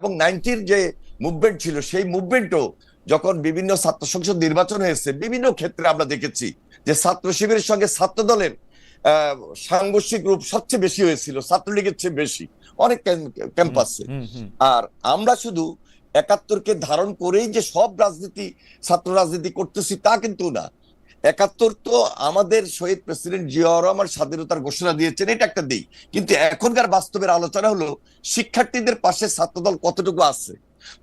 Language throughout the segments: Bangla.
এবং নাইনটির যে মুভমেন্ট ছিল সেই মুভমেন্টও যখন বিভিন্ন ছাত্র সংসদ নির্বাচন হয়েছে বিভিন্ন ক্ষেত্রে আমরা দেখেছি যে ছাত্র শিবিরের সঙ্গে ছাত্র দলের সাংঘর্ষিক রূপ সবচেয়ে বেশি হয়েছিল ছাত্রলীগের চেয়ে বেশি অনেক ক্যাম্পাসে। আর আমরা শুধু একাত্তরকে ধারণ করেই যে সব রাজনীতি ছাত্র রাজনীতি করতেছি তা কিন্তু না একাত্তর তো আমাদের শহীদ প্রেসিডেন্ট জিয়া রহমান স্বাধীনতার ঘোষণা দিয়েছেন, এটা একটা দিক। কিন্তু এখনকার বাস্তবের আলোচনা হলো, শিক্ষার্থীদের পাশে ছাত্রদল কতটুকু আছে,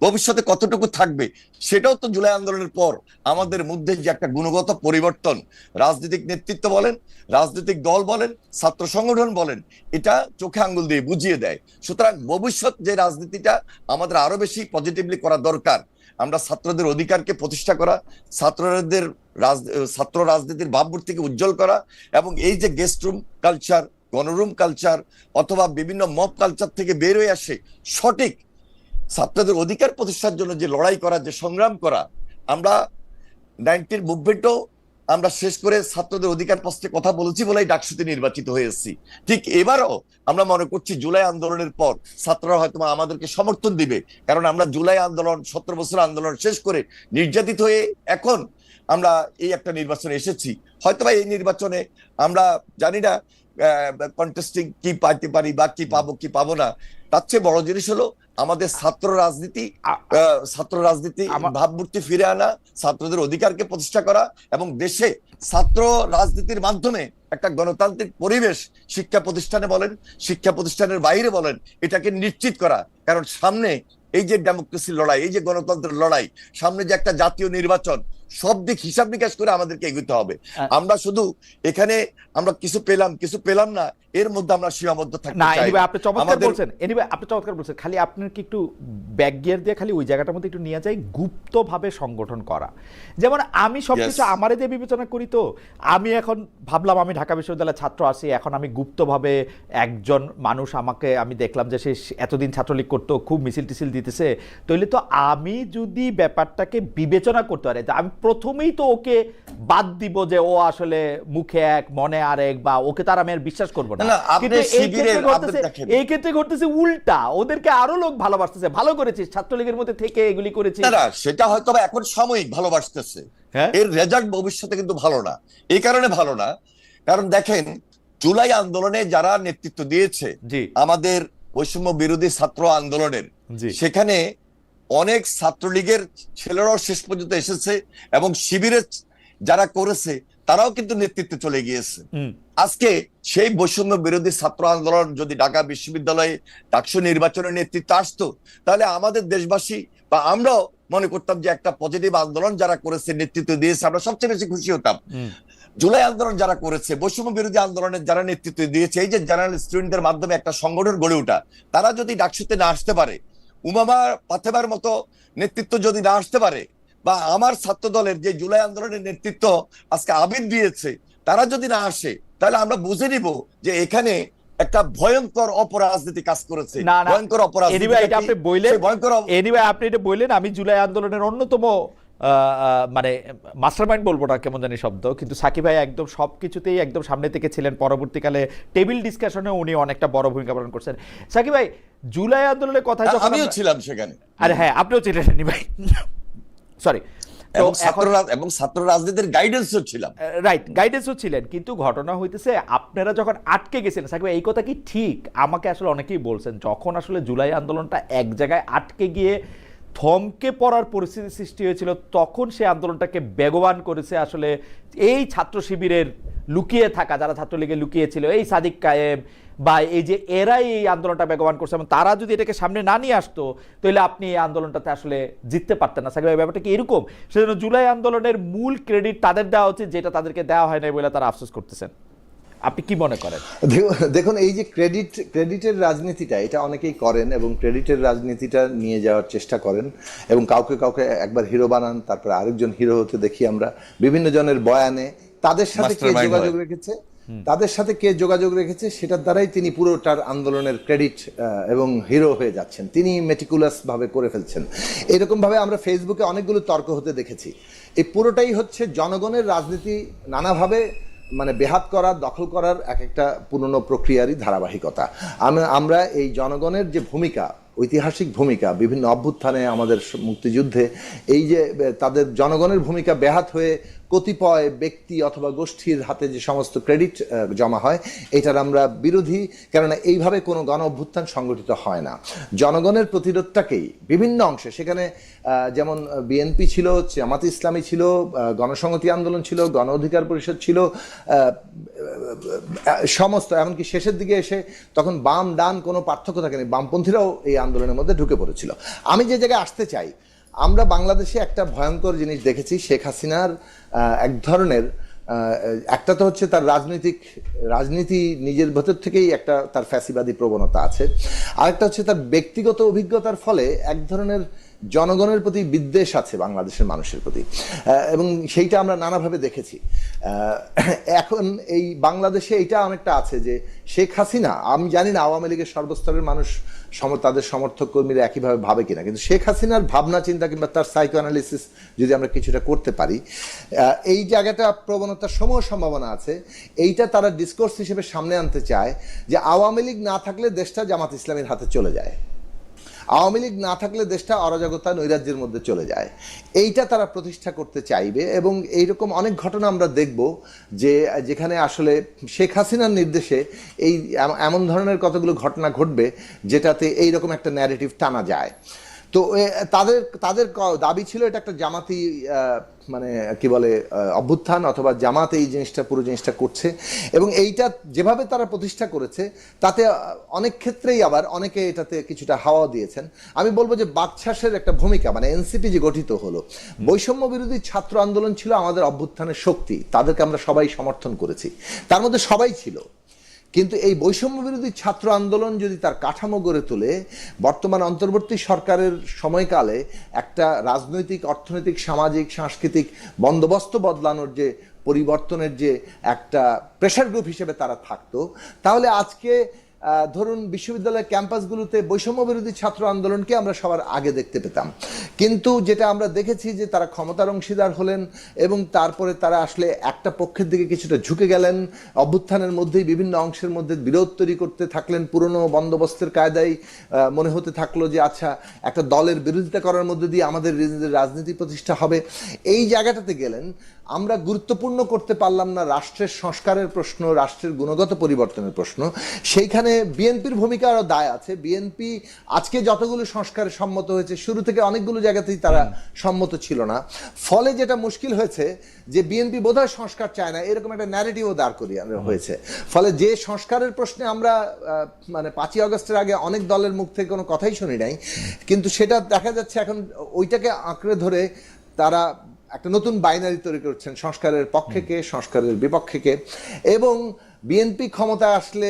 ভবিষ্যতে কতটুকু থাকবে, সেটাও তো জুলাই আন্দোলনের পর। আমাদের মধ্যে যে একটা গুণগত পরিবর্তন, রাজনৈতিক নেতৃত্ব বলেন, রাজনৈতিক দল বলেন, ছাত্র সংগঠন বলেন, এটা চোখে আঙ্গুল দিয়ে বুঝিয়ে দেয়। সুতরাং ভবিষ্যৎ যে রাজনীতিটা আমাদের আরও বেশি পজিটিভলি করা দরকার আমরা ছাত্রদের অধিকারকে প্রতিষ্ঠা করা, ছাত্রদের রাজ- ছাত্র রাজনীতির ভাবমূর্তিকে উজ্জ্বল করা এবং এই যে গেস্ট রুম কালচার গণরুম কালচার অথবা বিভিন্ন মব কালচার থেকে বের হয়ে আসে, সঠিক ছাত্রদের অধিকার প্রতিষ্ঠার জন্য যে লড়াই করা, যে সংগ্রাম করা, আমরা নাইনটির মুভমেন্টও আমরা শেষ করে ছাত্রদের অধিকার প্রশ্নে কথা বলেছি বলেই ডাকসুতে নির্বাচিত হয়েছি ঠিক এবারও আমরা মনে করছি জুলাই আন্দোলনের পর ছাত্ররা হয়তো আমাদেরকে সমর্থন দিবে। কারণ আমরা জুলাই আন্দোলন, সতেরো বছর আন্দোলন শেষ করে নির্যাতিত হয়ে এখন আমরা এই একটা নির্বাচনে এসেছি। হয়তোবা এই নির্বাচনে আমরা জানি না কন্টেস্টিং কি পাইতে পারি বা কি পাবো কি পাবো না। তার চেয়ে বড় জিনিস হলো আমাদের ছাত্র রাজনীতি ছাত্র রাজনীতি ভাবমূর্তি ফিরে আনা ছাত্রদের অধিকারকে প্রতিষ্ঠা করা এবং দেশে ছাত্র রাজনীতির মাধ্যমে একটা গণতান্ত্রিক পরিবেশ শিক্ষা প্রতিষ্ঠানে বলেন শিক্ষা প্রতিষ্ঠানের বাইরে বলেন এটাকে নিশ্চিত করা। কারণ সামনে এই যে ডেমোক্রেসির লড়াই এই যে গণতন্ত্রের লড়াই সামনে যে একটা জাতীয় নির্বাচন সব দিক হিসাব নিকাশ করে আমাদেরকে এগোতে হবে। আমরা শুধু এখানে আমরা কিছু পেলাম কিছু পেলাম না এর মধ্যে আমরা সীমাবদ্ধ থাকতে না এনিবে আপনি চমৎকার বলছেন। এনিবে আপনি চমৎকার বলছেন। খালি আপনার কি একটু ব্যাক গিয়ার দিয়ে খালি ওই জায়গাটার মধ্যে একটু নিয়ে যাই গুপ্তভাবে সংগঠন করা। যেমন আমি সবকিছু. আমারে দিয়ে বিবেচনা করি তো। আমি এখন ভাবলাম আমি ঢাকা বিশ্ববিদ্যালয়ের ছাত্র আছি এখন আমি গুপ্তভাবে একজন মানুষ আমাকে আমি দেখলাম যে সে এতদিন ছাত্রলীগ করতো খুব মিছিল টিছিল দিতেছে। তাহলে তো আমি যদি ব্যাপারটাকে বিবেচনা করতে পারি আমি প্রথমেই তো ওকে বাদ দিব যে ও আসলে মুখে এক মনে আরেক বা ওকে তার আমি আর বিশ্বাস করব না। কিন্তু এই ক্ষেত্রে ঘটতেছে- উল্টা। ওদেরকে আরও লোক ভালোবাসতেছে। ভালো করেছিস ছাত্রলীগের মধ্যে থেকে এগুলি করেছিস। না সেটা হয়তো এখন সাময়িক ভালোবাসতেছে। হ্যাঁ? এর রেজাল্ট ভবিষ্যতে কিন্তু ভালো না। এই কারণে ভালো না। কারণ দেখেন জুলাই আন্দোলনে যারা নেতৃত্ব দিয়েছে আমাদের বৈষম্য বিরোধী ছাত্র আন্দোলনের সেখানে অনেক ছাত্রলীগের ছেলেরাও শেষ পর্যন্ত এসেছে এবং শিবিরের যারা করেছে তারাও কিন্তু নেতৃত্বে চলে গিয়েছে। আজকে সেই বৈষম্য বিরোধী ছাত্র আন্দোলন যদি ঢাকা বিশ্ববিদ্যালয়ে ডাকসু নির্বাচনের নেতৃত্ব আসতো তাহলে আমাদের দেশবাসী বা আমরাও মনে করতাম যে একটা পজিটিভ আন্দোলন যারা করেছে নেতৃত্ব দিয়েছে আমরা সবচেয়ে বেশি খুশি হতাম। জুলাই আন্দোলন যারা করেছে বৈষম্য বিরোধী আন্দোলনের যারা নেতৃত্ব দিয়েছে এই যে জেনারেল স্টুডেন্টদের মাধ্যমে একটা সংগঠন গড়ে ওঠা তারা যদি ডাকসুতে না আসতে পারে উমামা পাথেবার মতো নেতৃত্ব যদি না আসতে পারে বা আমার ছাত্র দলের যে জুলাই আন্দোলনের নেতৃত্ব আজকে আবির দিয়েছে তারা যদি না আসে তাহলে আমরা বুঝে নিব যে এখানে একটা ভয়ঙ্কর অপরাজনীতি কাজ করেছে। ভয়ঙ্কর অপরাজনীতি আপনি বললেন। ভয়ঙ্কর এনিওয়ে আপনি এটা বললেন আমি জুলাই আন্দোলনের অন্যতম মানে মাস্টারমাইন্ড বলব না কেমন জানি শব্দ কিন্তু সাকিব ভাই একদম সব কিছুতেই একদম সামনে থেকে ছিলেন। পরবর্তীকালে টেবিল ডিসকাশনে উনি অনেকটা বড় ভূমিকা পালন করছেন। সাকিব ভাই জুলাই আন্দোলনের কথা যখন আমিও ছিলাম সেখানে। আরে হ্যাঁ আপনিও ছিলেন ভাই। সরি এবং ছাত্র রাজনীতির গাইডেন্সও ছিলাম। রাইট গাইডেন্সও ছিলেন কিন্তু ঘটনা হইতেছে আপনারা যখন আটকে গেছিলেন সাকিব এই কথা কি ঠিক? আমাকে আসলে অনেকেই বলছেন যখন আসলে জুলাই আন্দোলনটা এক জায়গায় আটকে গিয়ে থমকে পড়ার পরিস্থিতি সৃষ্টি হয়েছিল, তখন সে আন্দোলনটাকে বেগবান করেছে। আসলে এই ছাত্র শিবিরের লুকিয়ে থাকা, যারা ছাত্রলীগে লুকিয়েছিল, এই সাদিক কায়েম বা এই যে এরাই এই আন্দোলনটা বেগবান করছে এবং তারা যদি এটাকে সামনে না নিয়ে আসতো, তাহলে আপনি এই আন্দোলনটাতে আসলে জিততে পারতেন না। সাকিব ব্যাপারটা কি এরকম? সেজন্য জুলাই আন্দোলনের মূল ক্রেডিট তাদের দেওয়া উচিত, যেটা তাদেরকে দেওয়া হয় না বলে তারা আফসোস করতেছেন। আপনি কি মনে করেন? দেখুন- দেখুন এই যে ক্রেডিট ক্রেডিটের রাজনীতিটা এটা অনেকেই করেন এবং ক্রেডিটের রাজনীতিটা নিয়ে যাওয়ার চেষ্টা করেন এবং কাউকে কাউকে একবার হিরো বানান তারপরে আরেকজন হিরো হতে দেখি আমরা। বিভিন্ন জনের বয়ানে তাদের সাথে কে যোগাযোগ রেখেছে তাদের সাথে কে যোগাযোগ রেখেছে সেটার দ্বারাই তিনি পুরোটার আন্দোলনের ক্রেডিট এবং হিরো হয়ে যাচ্ছেন। তিনি মেটিকুলাস ভাবে করে ফেলছেন। এরকম ভাবে আমরা ফেসবুকে অনেকগুলো তর্ক হতে দেখেছি। এই পুরোটাই হচ্ছে জনগণের রাজনীতি নানাভাবে মানে বেহাত করার দখল করার এক একটা পুরনো প্রক্রিয়ারই ধারাবাহিকতা। আমরা এই জনগণের যে ভূমিকা, ঐতিহাসিক ভূমিকা, বিভিন্ন অভ্যুত্থানে আমাদের মুক্তিযুদ্ধে, এই যে তাদের জনগণের ভূমিকা ব্যাহাত হয়ে কতিপয় ব্যক্তি অথবা গোষ্ঠীর হাতে যে সমস্ত ক্রেডিট জমা হয়, এটার আমরা বিরোধী, কেননা এইভাবে কোনো গণ অভ্যুত্থান সংগঠিত হয় না। জনগণের প্রতিরোধটাকেই বিভিন্ন অংশে, সেখানে যেমন বিএনপি ছিল, জামাত ইসলামী ছিল গণসংহতি আন্দোলন ছিল, গণ অধিকার পরিষদ ছিল সমস্ত, এমনকি শেষের দিকে এসে তখন বাম, ডান কোনো পার্থক্য থাকেনি, বামপন্থীরাও এই আন্দোলনের মধ্যে ঢুকে পড়েছিল। আমি যে জায়গায় আসতে চাই আমরা বাংলাদেশে একটা ভয়ঙ্কর জিনিস দেখেছি, শেখ হাসিনার এক ধরনের একটা তো হচ্ছে তার রাজনৈতিক, রাজনীতি নিজের ভেতর থেকেই একটা তার ফ্যাসিবাদী প্রবণতা আছে। আরেকটা হচ্ছে তার ব্যক্তিগত অভিজ্ঞতার ফলে এক ধরনের জনগণের প্রতি বিদ্বেষ আছে বাংলাদেশের মানুষের প্রতি। এবং সেইটা আমরা নানাভাবে দেখেছি। এখন এই বাংলাদেশে এটা অনেকটা আছে যে শেখ হাসিনা, আমি জানি না আওয়ামী লীগের সর্বস্তরের মানুষ সম- তাদের সমর্থক কর্মীরা একইভাবে ভাবে কিনা, কিন্তু শেখ হাসিনার ভাবনা, চিন্তা কিংবা তার সাইকো অ্যানালিসিস যদি আমরা কিছুটা করতে পারি এই জায়গাটা প্রবণতার সমূহ সম্ভাবনা আছে। এইটা তারা ডিসকোর্স হিসেবে সামনে আনতে চায় যে আওয়ামী লীগ না থাকলে দেশটা জামাত ইসলামের হাতে চলে যায়। আওয়ামী লীগ না থাকলে দেশটা অরাজকতা নৈরাজ্যের মধ্যে চলে যায়। এইটা তারা প্রতিষ্ঠা করতে চাইবে এবং এইরকম অনেক ঘটনা আমরা দেখব যে, যেখানে আসলে শেখ হাসিনার নির্দেশে এই এমন ধরনের কতগুলো ঘটনা ঘটবে যেটাতে এইরকম একটা ন্যারেটিভ টানা যায়। তো তাদের তাদের দাবি ছিল এটা একটা জামাতি মানে কি বলে অভ্যুত্থান অথবা জামাত এই জিনিসটা, পুরো জিনিসটা করছে। এবং এইটা যেভাবে তারা প্রতিষ্ঠা করেছে, তাতে অনেক ক্ষেত্রেই আবার অনেকে এটাতে কিছুটা হাওয়া দিয়েছেন। আমি বলব যে বাকশাসের একটা ভূমিকা মানে এনসিপি যে গঠিত হলো, বৈষম্য বিরোধী ছাত্র আন্দোলন ছিল আমাদের অভ্যুত্থানের শক্তি, তাদেরকে আমরা সবাই সমর্থন করেছি। তার মধ্যে সবাই ছিল। কিন্তু এই বৈষম্য বিরোধী ছাত্র আন্দোলন যদি তার কাঠামো গড়ে তোলে, বর্তমান অন্তর্বর্তী সরকারের সময়কালে একটা রাজনৈতিক, অর্থনৈতিক, সামাজিক, সাংস্কৃতিক বন্দোবস্ত বদলানোর যে পরিবর্তনের যে একটা প্রেশার গ্রুপ হিসেবে তারা থাকতো, তাহলে আজকে ধরুন বিশ্ববিদ্যালয়ের ক্যাম্পাসগুলোতে বৈষম্য বিরোধী ছাত্র আন্দোলনকে আমরা সবার আগে দেখতে পেতাম। কিন্তু যেটা আমরা দেখেছি যে তারা ক্ষমতার অংশীদার হলেন এবং তারপরে তারা আসলে একটা পক্ষের দিকে কিছুটা ঝুঁকে গেলেন, অভ্যুত্থানের মধ্যেই বিভিন্ন অংশের মধ্যে বিরোধ তৈরি করতে থাকলেন, পুরনো বন্দোবস্তের কায়দায় মনে হতে থাকল যে আচ্ছা একটা দলের বিরোধিতা করার মধ্যে দিয়ে আমাদের রাজনীতি প্রতিষ্ঠা হবে। এই জায়গাটাতে গেলেন, আমরা গুরুত্বপূর্ণ করতে পারলাম না রাষ্ট্রের সংস্কারের প্রশ্ন, রাষ্ট্রের গুণগত পরিবর্তনের প্রশ্ন। সেইখানে বিএনপির ভূমিকা আরও দায় আছে। বিএনপি আজকে যতগুলো সংস্কারে সম্মত হয়েছে শুরু থেকে অনেকগুলো জায়গাতেই তারা সম্মত ছিল না। ফলে যেটা মুশকিল হয়েছে যে বিএনপি বোধহয় সংস্কার চায় না এরকম একটা ন্যারেটিভও দাঁড় করিয়ে হয়েছে। ফলে যে সংস্কারের প্রশ্নে আমরা মানে পাঁচই আগস্টের আগে অনেক দলের মুখ থেকে কোনো কথাই শুনি নাই কিন্তু সেটা দেখা যাচ্ছে এখন ওইটাকে আঁকড়ে ধরে তারা একটা নতুন বাইনারি তৈরি করছেন সংস্কারের পক্ষে কে সংস্কারের বিপক্ষে কে। এবং বিএনপি ক্ষমতা আসলে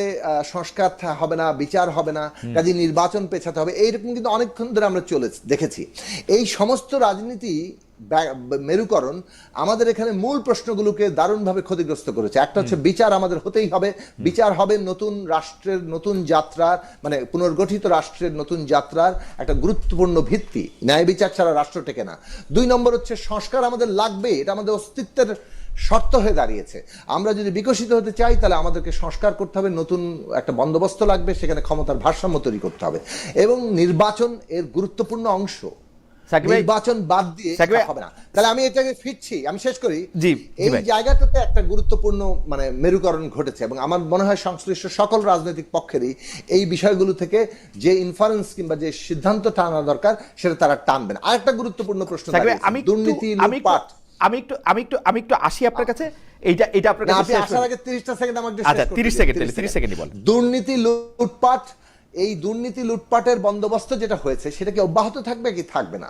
সংস্কার হবে না বিচার হবে না কাজে নির্বাচন পেছাতে হবে এইরকম কিন্তু অনেকক্ষণ ধরে আমরা চলে দেখেছি। এই সমস্ত রাজনীতি মেরুকরণ আমাদের এখানে মূল প্রশ্নগুলোকে দারুণভাবে ক্ষতিগ্রস্ত করেছে। একটা হচ্ছে বিচার আমাদের হতেই হবে। বিচার হবে নতুন রাষ্ট্রের নতুন যাত্রার মানে পুনর্গঠিত রাষ্ট্রের নতুন যাত্রার একটা গুরুত্বপূর্ণ ভিত্তি। ন্যায় বিচার ছাড়া রাষ্ট্র টেকে না। দুই নম্বর হচ্ছে সংস্কার আমাদের লাগবে এটা আমাদের অস্তিত্বের শর্ত হয়ে দাঁড়িয়েছে। আমরা যদি বিকশিত হতে চাই তাহলে আমাদেরকে সংস্কার করতে হবে নতুন একটা বন্দোবস্ত লাগবে সেখানে ক্ষমতার ভারসাম্য তৈরি করতে হবে। এবং নির্বাচন এর গুরুত্বপূর্ণ অংশ। নির্বাচন বাদ দিয়ে হবে না। তাহলে আমি এটাকে ফিরছি আমি শেষ করি। এই জায়গাটাতে একটা গুরুত্বপূর্ণ মানে মেরুকরণ ঘটেছে। এবং আমার মনে হয় সংশ্লিষ্ট সকল রাজনৈতিক পক্ষেরই এই বিষয়গুলো থেকে যে ইনফারেন্স কিংবা যে সিদ্ধান্ত টানা দরকার সেটা তারা টানবেন আর একটা গুরুত্বপূর্ণ প্রশ্ন দুর্নীতি আমি লুটপাট। আমি একটু আমি একটু আমি একটু আসি আপনার কাছে। এইটা এটা আপনার কাছে আসার আগে 30টা সেকেন্ড আমাকে আচ্ছা, 30 সেকেন্ড, 30 সেকেন্ডই বলেন। দুর্নীতি লুটপাট এই দুর্নীতি লুটপাটের বন্দোবস্ত যেটা হয়েছে সেটা কি অব্যাহত থাকবে কি থাকবে না?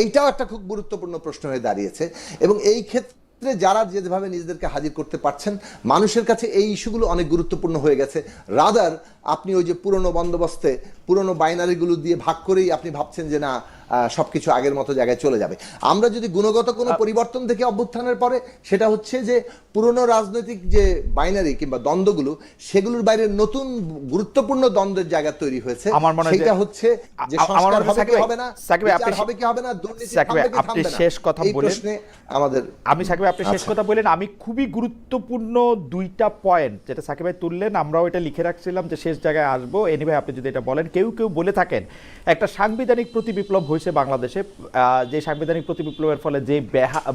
এইটাও একটা খুব গুরুত্বপূর্ণ প্রশ্ন হয়ে দাঁড়িয়েছে। এবং এই ক্ষেত্রে যারা যেভাবে নিজেদেরকে হাজির করতে পারছেন মানুষের কাছে এই ইস্যুগুলো অনেক গুরুত্বপূর্ণ হয়ে গেছে। রাদার আপনি ওই যে পুরনো বন্দোবস্তে পুরনো বাইনারিগুলো দিয়ে ভাগ করেই আপনি ভাবছেন যে না সবকিছু আগের মতো জায়গায় চলে যাবে। আমরা যদি গুণগত কোনো পরিবর্তন দেখি অভ্যুত্থানের পরে সেটা হচ্ছে যে পুরনো রাজনৈতিক যে বাইনারি কিংবা দ্বন্দ্বগুলো সেগুলোর বাইরে নতুন গুরুত্বপূর্ণ দ্বন্দ্বের জায়গা তৈরি হয়েছে। আমার মনে হয় সেটা হচ্ছে যে সংস্কার হবে কি হবে না সাকিব আপনি- হবে কি হবে না দুর্নীতি ভাই, আপনি শেষ কথা বলেন। আমাদের আমি সাকিব আপনি শেষ আচ্ছা। কথা বললেন। আমি খুবই গুরুত্বপূর্ণ দুইটা পয়েন্ট যেটা সাকিব ভাই তুললেন আমরাও এটা লিখে রাখছিলাম যে শেষ জায়গায় আসব। এনিভাই আপনি যদি এটা বলেন কেউ কেউ বলে থাকেন। একটা সাংবিধানিক প্রতি বিপ্লব হয়েছে বাংলাদেশে। যে সাংবিধানিক প্রতি বিপ্লবের ফলে যে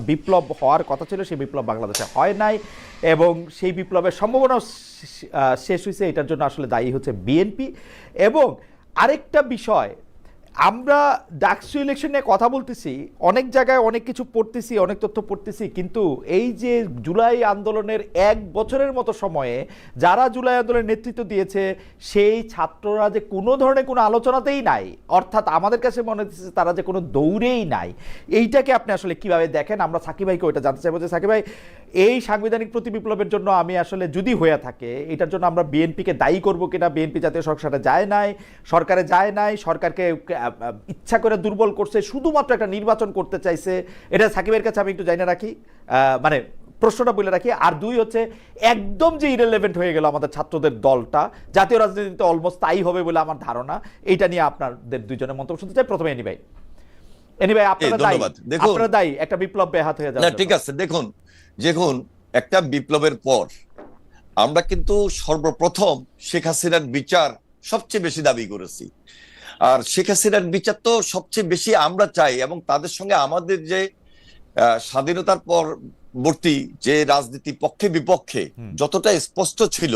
বিপ্লব হওয়ার কথা ছিল, সেই বিপ্লব বাংলাদেশে হয় নাই এবং সেই বিপ্লবের সম্ভাবনাও শেষ হয়েছে। এটার জন্য আসলে দায়ী হচ্ছে বিএনপি। এবং আরেকটা বিষয় আমরা ডাকসু ইলেকশন নিয়ে কথা বলতেছি, অনেক জায়গায় অনেক কিছু পড়তেছি, অনেক তথ্য পড়তেছি, কিন্তু এই যে জুলাই আন্দোলনের এক বছরের মতো সময়ে যারা জুলাই আন্দোলনের নেতৃত্ব দিয়েছে, সেই ছাত্ররা যে কোনো ধরনের কোনো আলোচনাতেই নাই, অর্থাৎ আমাদের কাছে মনে হচ্ছে তারা যে কোনো দৌড়েই নাই। এইটাকে আপনি আসলে কীভাবে দেখেন? আমরা সাকিব ভাইকে ওইটা জানতে চাইব যে, সাকিব ভাই, এই সাংবিধানিক প্রতি বিপ্লবের জন্য আমি আসলে যদি হয়ে থাকে, এটার জন্য আমরা বিএনপিকে দায়ী করব কিনা? বিএনপি জাতীয় সংসদে যায় নাই, সরকারে যায় নাই, সরকারকে ইচ্ছা করে দুর্বল করছে শুধুমাত্র একটা নির্বাচন করতে চাইছে এটা সাকিবের কাছে আমি একটু জানি রাখি মানে প্রশ্নটা বলে রাখি। আর দুই হচ্ছে একদম যে ইরেলেভেন্ট হয়ে গেল আমাদের ছাত্রদের দলটা জাতীয় রাজনীতিতে অলমোস্ট তাই হবে বলে আমার ধারণা। এইটা নিয়ে আপনাদের দুইজনের মন্তব্য শুনতে চাই। প্রথমে এনি ভাই। এনি ভাই আপনারা দায়ী। আপনারা দায়ী একটা বিপ্লব ব্যাহাত হয়ে যাবে ঠিক আছে দেখুন দেখুন একটা বিপ্লবের পর আমরা কিন্তু সর্বপ্রথম শেখ হাসিনার বিচার সবচেয়ে বেশি দাবি করেছি। আর শেখ হাসিনার বিচার তো সবচেয়ে বেশি আমরা চাই এবং তাদের সঙ্গে আমাদের যে স্বাধীনতার পরবর্তী যে রাজনীতি পক্ষে বিপক্ষে যতটা স্পষ্ট ছিল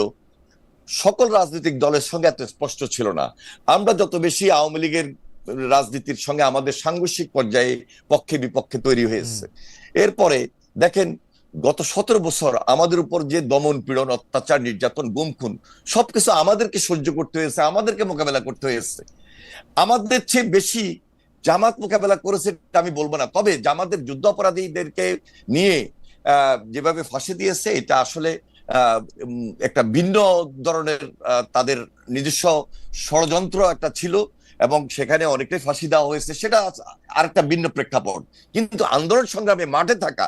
সকল রাজনৈতিক দলের সঙ্গে এত স্পষ্ট ছিল না। আমরা যত বেশি আওয়ামী লীগের রাজনীতির সঙ্গে আমাদের সাংঘর্ষিক পর্যায়ে পক্ষে বিপক্ষে তৈরি হয়েছে। এরপরে দেখেন গত সতেরো বছর আমাদের উপর যে দমন পীড়ন অত্যাচার নির্যাতন গুম খুন সবকিছু আমাদেরকে সহ্য করতে হয়েছে আমাদেরকে মোকাবেলা করতে হয়েছে। আমাদের চেয়ে বেশি জামাত মোকাবেলা করেছে আমি বলব না। তবে জামাতের যুদ্ধ অপরাধীদেরকে নিয়ে যেভাবে ফাঁসি দিয়েছে, এটা আসলে একটা ভিন্ন ধরনের তাদের নিজস্ব ষড়যন্ত্র একটা ছিল এবং সেখানে অনেকটাই ফাঁসি দেওয়া হয়েছে। সেটা আরেকটা ভিন্ন প্রেক্ষাপট। কিন্তু আন্দোলন সংগ্রামে মাঠে থাকা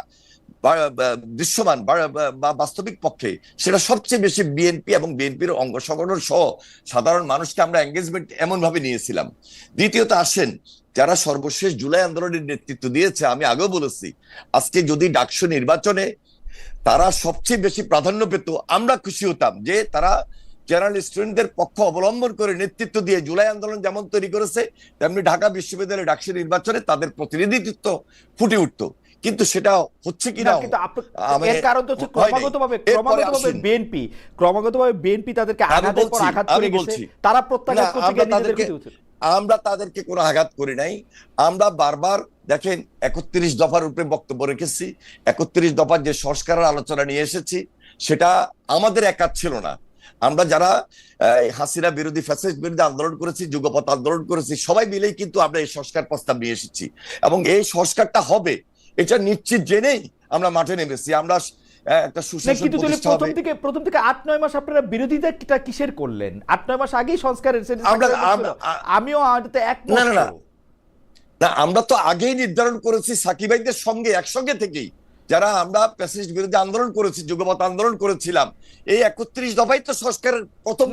দৃশ্যমান বা- বাস্তবিক পক্ষে সেটা সবচেয়ে বেশি বিএনপি এবং বিএনপির অঙ্গ সংগঠন সহ সাধারণ মানুষকে আমরা এঙ্গেজমেন্ট এমন ভাবে নিয়েছিলাম। দ্বিতীয়ত আসেন, যারা সর্বশেষ জুলাই আন্দোলনের নেতৃত্ব দিয়েছে, আমি আগেও বলেছি, আজকে যদি ডাকসু নির্বাচনে তারা সবচেয়ে বেশি প্রাধান্য পেত, আমরা খুশি হতাম যে তারা জেনারেল স্টুডেন্টদের পক্ষ অবলম্বন করে নেতৃত্ব দিয়ে জুলাই আন্দোলন যেমন তৈরি করেছে, তেমনি ঢাকা বিশ্ববিদ্যালয়ের ডাকসু নির্বাচনে তাদের প্রতিনিধিত্ব ফুটে উঠতো। কিন্তু সেটা হচ্ছে না, কিনা কিন্তু এর কারণ তো হচ্ছে ক্রমাগতভাবে ক্রমাগতভাবে বিএনপি ক্রমাগতভাবে বিএনপি তাদেরকে আঘাতের পর আঘাত করে গেছে। তারা প্রত্যাঘাত না, আমরা গিয়ে নিজেদের তাদেরকে- আমরা তাদেরকে কোনো আঘাত করি নাই। আমরা বারবার দেখেন একত্রিশ দফার উপরে বক্তব্য রেখেছি। একত্রিশ দফার যে সংস্কারের আলোচনা নিয়ে এসেছি সেটা আমাদের একাত ছিল না। আমরা যারা হাসিনা বিরোধী ফ্যাসিস্ট বিরোধী আন্দোলন করেছি যুগপথ আন্দোলন করেছি সবাই মিলেই কিন্তু আমরা এই সংস্কার প্রস্তাব নিয়ে এসেছি। এবং এই সংস্কারটা হবে। এটা নিশ্চিত জেনেই আমরা মাঠে নেমেছি। আমরা একটা সুশাসন প্রতিষ্ঠা প্রথম থেকে প্রথম থেকে আট নয় মাস আপনারা বিরোধিতাটা কিসের করলেন? আট নয় মাস আগেই সংস্কারের ছিল। আমিও আদতে এক না, না, না। না আমরা তো আগেই নির্ধারণ করেছি সাকিবাইদের সঙ্গে একসঙ্গে থেকেই। যারা আমরা প্যাসিস্ট বিরুদ্ধে আন্দোলন করেছি যুগপথ আন্দোলন করেছিলাম এই একত্রিশ দফাই তো সংস্কারের প্রথম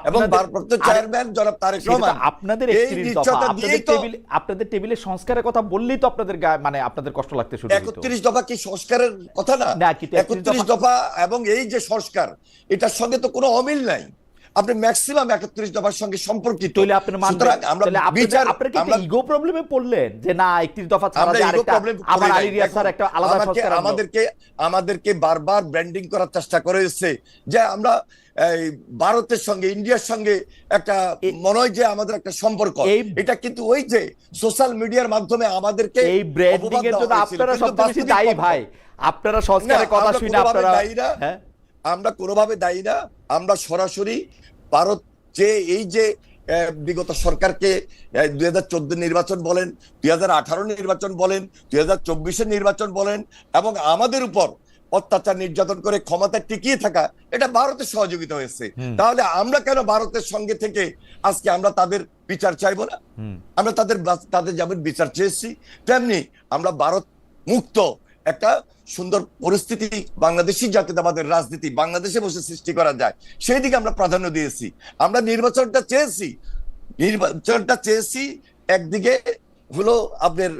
এবং আপনাদের- ভারপ্রাপ্ত চেয়ারম্যান জনাব তারেক রহমান আপনাদের এই 31 দফা। নিশ্চয়তা আপনাদের টেবিল সংস্কারের কথা বললেই তো আপনাদের মানে আপনাদের কষ্ট লাগতে শুরু একত্রিশ দফা কি সংস্কারের কথা না? না, কিন্তু 31 একত্রিশ দফা এবং এই যে সংস্কার এটার সঙ্গে তো কোনো অমিল নাই। আপনি ম্যাক্সিমাম একত্রিশ দফার সঙ্গে সম্পর্কিত। সুতরাং আমরা বিচার আমরা ইগো প্রবলেমে পড়লেন যে না 31 দফা ছাড়া আরেকটা আবার আলী রিয়াজ স্যার একটা আলাদা সংস্কার আমাদেরকে আমাদেরকে বারবার ব্র্যান্ডিং করার চেষ্টা করে এসেছে। যে আমরা এই ভারতের সঙ্গে ইন্ডিয়ার সঙ্গে একটা মনে হয় যে আমাদের একটা সম্পর্ক। এটা কিন্তু ওই যে সোশ্যাল মিডিয়ার মাধ্যমে আমাদেরকে এই ব্র্যান্ডিং এর জন্য আপনারা সবচেয়ে বেশি দায়ী ভাই। আপনারা সংস্কারের কথা শুনে আপনারা হ্যাঁ? আমরা কোনোভাবে দায়ী না আমরা সরাসরি ভারত যে এই যে বিগত সরকারকে দুই হাজার চোদ্দ নির্বাচন বলেন দুই হাজার আঠারো নির্বাচন বলেন দুই হাজার চব্বিশের নির্বাচন বলেন এবং আমাদের উপর অত্যাচার নির্যাতন করে ক্ষমতা টিকিয়ে থাকা এটা ভারতের সহযোগিতা হয়েছে। তাহলে আমরা কেন ভারতের সঙ্গে থেকে আজকে আমরা তাদের বিচার চাইব না? আমরা তাদের তাদের যেমন বিচার চেয়েছি তেমনি আমরা ভারত মুক্ত একটা সুন্দর পরিস্থিতি বাংলাদেশি জাতীয়তাবাদের রাজনীতি বাংলাদেশে বসে সৃষ্টি করা যায় সেই দিকে আমরা প্রাধান্য দিয়েছি। আমরা নির্বাচনটা চেয়েছি। নির্বাচনটা চেয়েছি, একদিকে হলো আপনার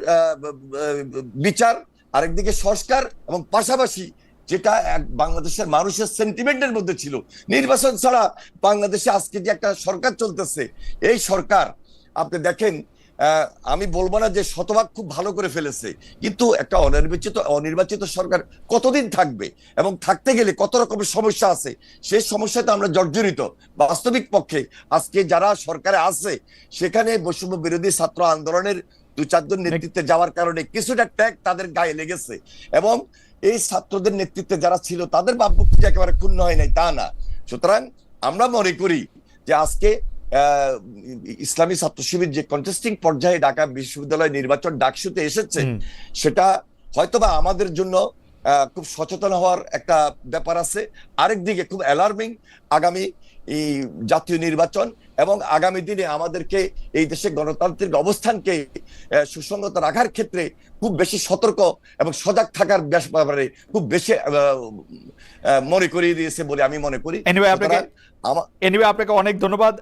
বিচার, আরেকদিকে সংস্কার এবং পাশাপাশি যেটা এক বাংলাদেশের মানুষের সেন্টিমেন্টের মধ্যে ছিল। নির্বাচন ছাড়া বাংলাদেশে আজকে যে একটা সরকার চলতেছে, এই সরকার, আপনি দেখেন আমি বলব না যে শতভাগ খুব ভালো করে ফেলেছে, কিন্তু একটা অনির্বাচিত অনির্বাচিত সরকার কতদিন থাকবে এবং থাকতে গেলে কত রকমের সমস্যা আছে সেই সমস্যাতে আমরা জর্জরিত। বাস্তবিক পক্ষে আজকে যারা সরকারে আছে, সেখানে বৈষম্য বিরোধী ছাত্র আন্দোলনের দু চারজন নেতৃত্বে যাওয়ার কারণে কিছুটা ট্যাগ তাদের গায়ে লেগেছে এবং এই ছাত্রদের নেতৃত্বে যারা ছিল, তাদের ভাবমূর্তি একেবারে ক্ষুণ্ণ হয় নাই, তা না। সুতরাং আমরা মনে করি যে আজকে ইসলামী ছাত্র শিবির যে কন্টেস্টিং পর্যায়ে ঢাকা বিশ্ববিদ্যালয় নির্বাচন ডাকসুতে এসেছে। সেটা হয়তোবা আমাদের জন্য খুব সচেতন হওয়ার একটা ব্যাপার আছে। আরেক দিকে খুব অ্যালার্মিং আগামী এই জাতীয় নির্বাচন এবং আগামী দিনে আমাদেরকে এই দেশে গণতান্ত্রিক অবস্থানকে সুসংগত রাখার ক্ষেত্রে খুব বেশি সতর্ক এবং সজাগ থাকার ব্যাপারে খুব বেশি মনে করিয়ে দিয়েছে বলে আমি মনে করি। আপনাকে- আপনাকে অনেক ধন্যবাদ।